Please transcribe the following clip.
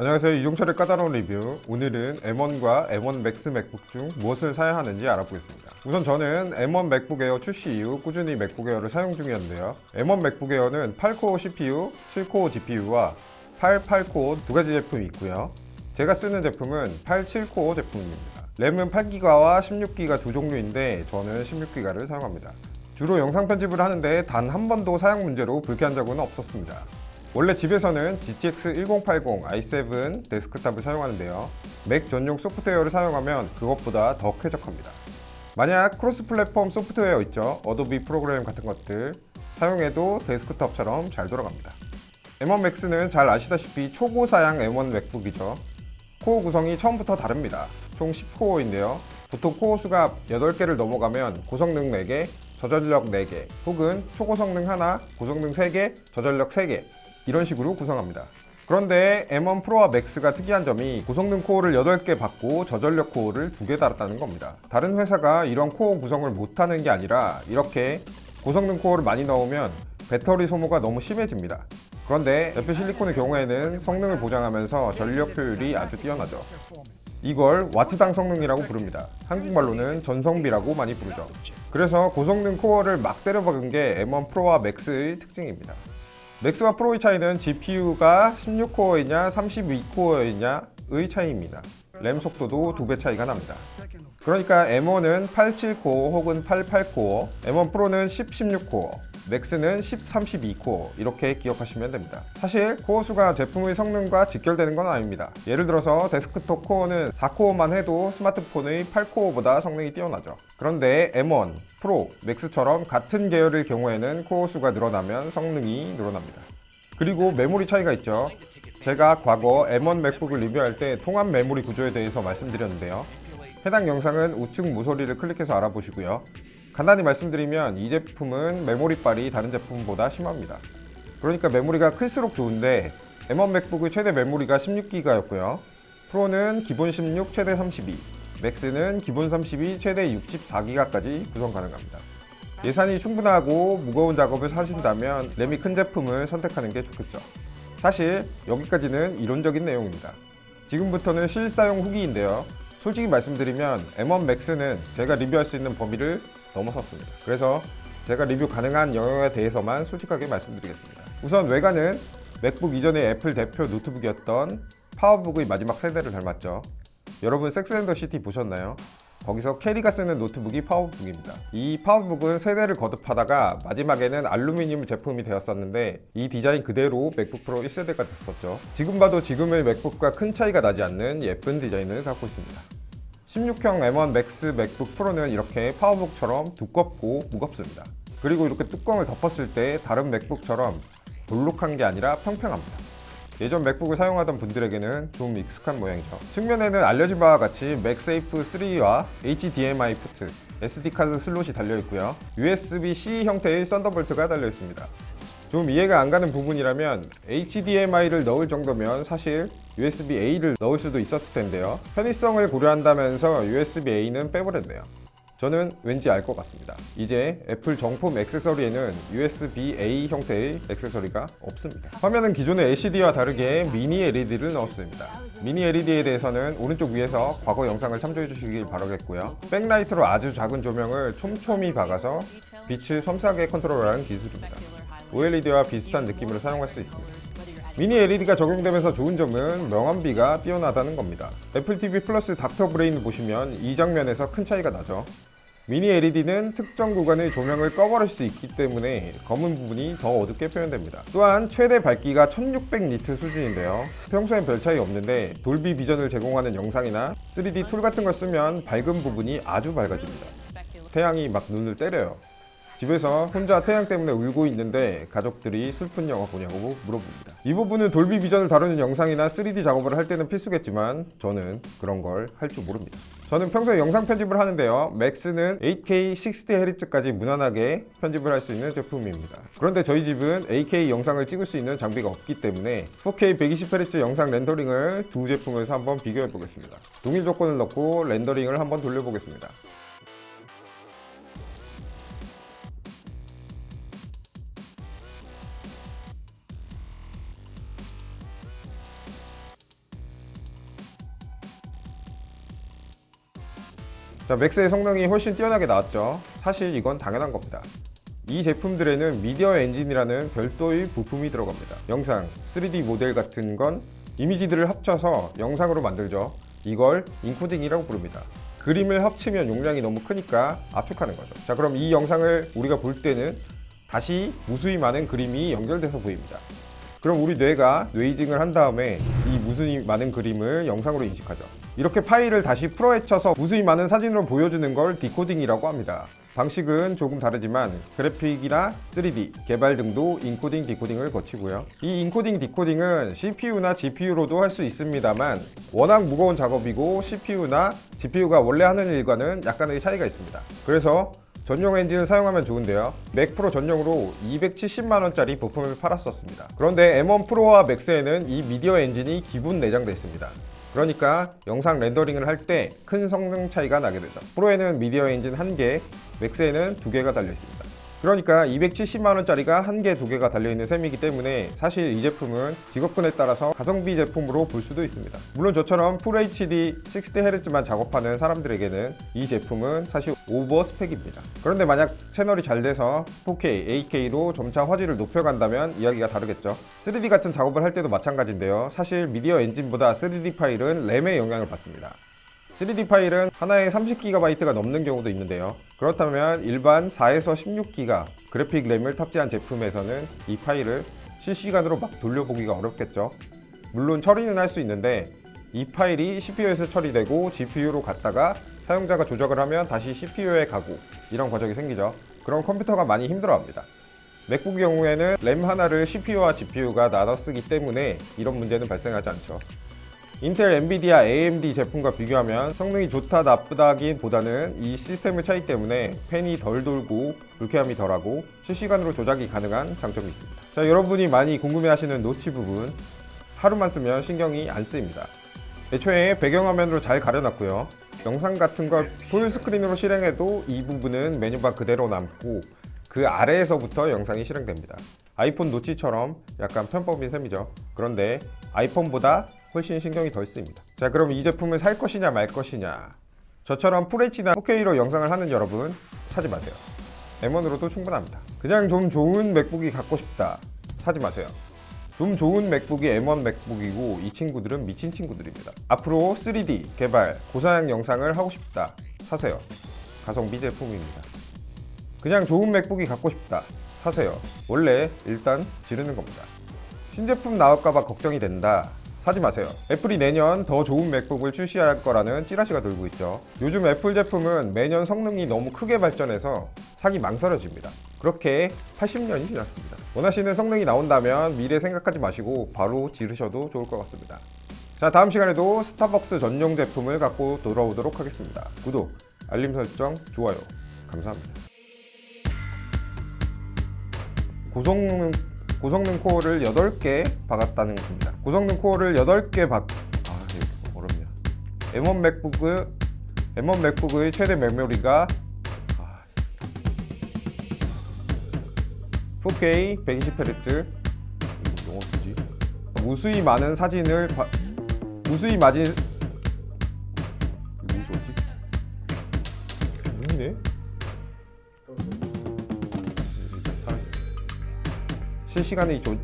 안녕하세요. 이종철의 까다로운 리뷰. 오늘은 M1과 M1 맥스 맥북 중 무엇을 사야 하는지 알아보겠습니다. 우선 저는 M1 맥북 에어 출시 이후 꾸준히 맥북 에어를 사용 중이었는데요. M1 맥북 에어는 8코어 CPU, 7코어 GPU와 8, 8코어 두 가지 제품이 있고요. 제가 쓰는 제품은 8, 7코어 제품입니다. 램은 8기가와 16기가 두 종류인데 저는 16기가를 사용합니다. 주로 영상 편집을 하는데 단 한 번도 사용 문제로 불쾌한 적은 없었습니다 원래 집에서는 GTX 1080 i7 데스크탑을 사용하는데요. 맥 전용 소프트웨어를 사용하면 그것보다 더 쾌적합니다. 만약 크로스 플랫폼 소프트웨어 있죠. 어도비 프로그램 같은 것들 사용해도 데스크탑처럼 잘 돌아갑니다. M1 Max는 잘 아시다시피 초고 사양 M1 맥북이죠. 코어 구성이 처음부터 다릅니다. 총 10코어인데요. 보통 코어 수가 8개를 넘어가면 고성능 4개, 저전력 4개, 혹은 초고성능 하나, 고성능 3개, 저전력 3개 이런 식으로 구성합니다. 그런데 M1 프로와 맥스가 특이한 점이 고성능 코어를 8개 받고 저전력 코어를 2개 달았다는 겁니다. 다른 회사가 이런 코어 구성을 못하는 게 아니라 이렇게 고성능 코어를 많이 넣으면 배터리 소모가 너무 심해집니다. 그런데 옆에 실리콘의 경우에는 성능을 보장하면서 전력 효율이 아주 뛰어나죠. 이걸 와트당 성능이라고 부릅니다. 한국말로는 전성비라고 많이 부르죠. 그래서 고성능 코어를 막 때려박은 게 M1 프로와 맥스의 특징입니다. 맥스와 프로의 차이는 GPU가 16코어이냐 32코어이냐의 차이입니다. 램 속도도 두 배 차이가 납니다. 그러니까 M1은 87코어 혹은 88코어, M1 프로는 10, 16코어, 맥스는 10, 32코어 이렇게 기억하시면 됩니다. 사실 코어 수가 제품의 성능과 직결되는 건 아닙니다. 예를 들어서 데스크톱 코어는 4코어만 해도 스마트폰의 8코어보다 성능이 뛰어나죠. 그런데 M1, 프로, 맥스처럼 같은 계열의 경우에는 코어 수가 늘어나면 성능이 늘어납니다. 그리고 메모리 차이가 있죠. 제가 과거 M1 맥북을 리뷰할 때 통합 메모리 구조에 대해서 말씀드렸는데요. 해당 영상은 우측 모서리를 클릭해서 알아보시고요. 간단히 말씀드리면 이 제품은 메모리빨이 다른 제품보다 심합니다. 그러니까 메모리가 클수록 좋은데 M1 맥북의 최대 메모리가 16기가였고요. 프로는 기본 16, 최대 32, 맥스는 기본 32, 최대 64기가까지 구성 가능합니다. 예산이 충분하고 무거운 작업을 하신다면 램이 큰 제품을 선택하는 게 좋겠죠. 사실 여기까지는 이론적인 내용입니다. 지금부터는 실사용 후기인데요. 솔직히 말씀드리면 M1 Max는 제가 리뷰할 수 있는 범위를 넘어섰습니다. 그래서 제가 리뷰 가능한 영역에 대해서만 솔직하게 말씀드리겠습니다. 우선 외관은 맥북 이전의 애플 대표 노트북이었던 파워북의 마지막 세대를 닮았죠. 여러분 섹스앤더 시티 보셨나요? 거기서 캐리가 쓰는 노트북이 파워북입니다. 이 파워북은 세대를 거듭하다가 마지막에는 알루미늄 제품이 되었었는데 이 디자인 그대로 맥북 프로 1세대가 됐었죠. 지금 봐도 지금의 맥북과 큰 차이가 나지 않는 예쁜 디자인을 갖고 있습니다. 16형 M1 맥스 맥북 프로는 이렇게 파워북처럼 두껍고 무겁습니다. 그리고 이렇게 뚜껑을 덮었을 때 다른 맥북처럼 볼록한 게 아니라 평평합니다. 예전 맥북을 사용하던 분들에게는 좀 익숙한 모양이죠. 측면에는 알려진 바와 같이 맥세이프 3와 HDMI 포트, SD카드 슬롯이 달려 있고요. USB-C 형태의 썬더볼트가 달려 있습니다. 좀 이해가 안 가는 부분이라면 HDMI를 넣을 정도면 사실 USB-A를 넣을 수도 있었을 텐데요. 편의성을 고려한다면서 USB-A는 빼버렸네요. 저는 왠지 알 것 같습니다. 이제 애플 정품 액세서리에는 USB-A 형태의 액세서리가 없습니다. 화면은 기존의 LCD와 다르게 미니 LED를 넣었습니다. 미니 LED에 대해서는 오른쪽 위에서 과거 영상을 참조해 주시길 바라겠고요. 백라이트로 아주 작은 조명을 촘촘히 박아서 빛을 섬세하게 컨트롤하는 기술입니다. OLED와 비슷한 느낌으로 사용할 수 있습니다. 미니 LED가 적용되면서 좋은 점은 명암비가 뛰어나다는 겁니다. 애플 TV 플러스 닥터 브레인 보시면 이 장면에서 큰 차이가 나죠. 미니 LED는 특정 구간의 조명을 꺼버릴 수 있기 때문에 검은 부분이 더 어둡게 표현됩니다. 또한 최대 밝기가 1600 니트 수준인데요. 평소엔 별 차이 없는데 돌비 비전을 제공하는 영상이나 3D 툴 같은 걸 쓰면 밝은 부분이 아주 밝아집니다. 태양이 막 눈을 때려요. 집에서 혼자 태양 때문에 울고 있는데 가족들이 슬픈 영화 보냐고 물어봅니다. 이 부분은 돌비 비전을 다루는 영상이나 3D 작업을 할 때는 필수겠지만 저는 그런 걸 할 줄 모릅니다. 저는 평소에 영상 편집을 하는데요. 맥스는 8K 60Hz까지 무난하게 편집을 할 수 있는 제품입니다. 그런데 저희 집은 8K 영상을 찍을 수 있는 장비가 없기 때문에 4K 120Hz 영상 렌더링을 두 제품에서 한번 비교해 보겠습니다. 동일 조건을 넣고 렌더링을 한번 돌려보겠습니다. 자, 맥스의 성능이 훨씬 뛰어나게 나왔죠. 사실 이건 당연한 겁니다. 이 제품들에는 미디어 엔진이라는 별도의 부품이 들어갑니다. 영상, 3D 모델 같은 건 이미지들을 합쳐서 영상으로 만들죠. 이걸 인코딩이라고 부릅니다. 그림을 합치면 용량이 너무 크니까 압축하는 거죠. 자, 그럼 이 영상을 우리가 볼 때는 다시 무수히 많은 그림이 연결돼서 보입니다. 그럼 우리 뇌가 뇌이징을 한 다음에 이 무수히 많은 그림을 영상으로 인식하죠. 이렇게 파일을 다시 풀어헤쳐서 무수히 많은 사진으로 보여주는 걸 디코딩이라고 합니다. 방식은 조금 다르지만 그래픽이나 3D, 개발 등도 인코딩, 디코딩을 거치고요. 이 인코딩, 디코딩은 CPU나 GPU로도 할 수 있습니다만 워낙 무거운 작업이고 CPU나 GPU가 원래 하는 일과는 약간의 차이가 있습니다. 그래서 전용 엔진을 사용하면 좋은데요. 맥 프로 전용으로 270만 원짜리 부품을 팔았었습니다. 그런데 M1 프로와 맥스에는 이 미디어 엔진이 기본 내장돼 있습니다. 그러니까 영상 렌더링을 할 때 큰 성능 차이가 나게 되죠. 프로에는 미디어 엔진 1개, 맥스에는 2개가 달려 있습니다. 그러니까 270만 원짜리가 한 개, 두 개가 달려 있는 셈이기 때문에 사실 이 제품은 직업군에 따라서 가성비 제품으로 볼 수도 있습니다. 물론 저처럼 풀 HD 60Hz만 작업하는 사람들에게는 이 제품은 사실 오버 스펙입니다. 그런데 만약 채널이 잘 돼서 4K, 8K로 점차 화질을 높여간다면 이야기가 다르겠죠. 3D 같은 작업을 할 때도 마찬가지인데요. 사실 미디어 엔진보다 3D 파일은 램의 영향을 받습니다. 3D 파일은 하나에 30GB가 넘는 경우도 있는데요. 그렇다면 일반 4에서 16GB 그래픽 램을 탑재한 제품에서는 이 파일을 실시간으로 막 돌려보기가 어렵겠죠. 물론 처리는 할 수 있는데 이 파일이 CPU에서 처리되고 GPU로 갔다가 사용자가 조작을 하면 다시 CPU에 가고 이런 과정이 생기죠. 그럼 컴퓨터가 많이 힘들어합니다. 맥북 경우에는 램 하나를 CPU와 GPU가 나눠 쓰기 때문에 이런 문제는 발생하지 않죠. 인텔, 엔비디아, AMD 제품과 비교하면 성능이 좋다 나쁘다기보다는 이 시스템의 차이 때문에 팬이 덜 돌고 불쾌함이 덜하고 실시간으로 조작이 가능한 장점이 있습니다. 자, 여러분이 많이 궁금해하시는 노치 부분 하루만 쓰면 신경이 안 쓰입니다. 애초에 배경화면으로 잘 가려놨고요. 영상 같은 걸 풀스크린으로 실행해도 이 부분은 메뉴바 그대로 남고 그 아래에서부터 영상이 실행됩니다. 아이폰 노치처럼 약간 편법인 셈이죠. 그런데 아이폰보다 훨씬 신경이 덜 쓰입니다. 자, 그럼 이 제품을 살 것이냐 말 것이냐. 저처럼 FHD나 4K로 영상을 하는 여러분 사지 마세요. M1으로도 충분합니다. 그냥 좀 좋은 맥북이 갖고 싶다. 사지 마세요. 좀 좋은 맥북이 M1 맥북이고 이 친구들은 미친 친구들입니다. 앞으로 3D 개발, 고사양 영상을 하고 싶다. 사세요. 가성비 제품입니다. 그냥 좋은 맥북이 갖고 싶다. 사세요. 원래 일단 지르는 겁니다. 신제품 나올까봐 걱정이 된다. 사지 마세요. 애플이 내년 더 좋은 맥북을 출시할 거라는 찌라시가 돌고 있죠. 요즘 애플 제품은 매년 성능이 너무 크게 발전해서 사기 망설여집니다. 그렇게 80년이 지났습니다. 원하시는 성능이 나온다면 미래 생각하지 마시고 바로 지르셔도 좋을 것 같습니다. 자, 다음 시간에도 스타벅스 전용 제품을 갖고 돌아오도록 하겠습니다. 구독, 알림 설정, 좋아요. 감사합니다. 고성능 고성능 코어를 8개 박았다는 겁니다. 고성능 코어를 8개 박 아, 이거 어렵냐. M1 맥북의 M1 맥북의 최대 메모리가 아, 4K 120Hz 영어 뭐지? 무수히 많은 사진을 바, 무수히 맞은 이거 뭐지? 뭐네? 실시간의 조,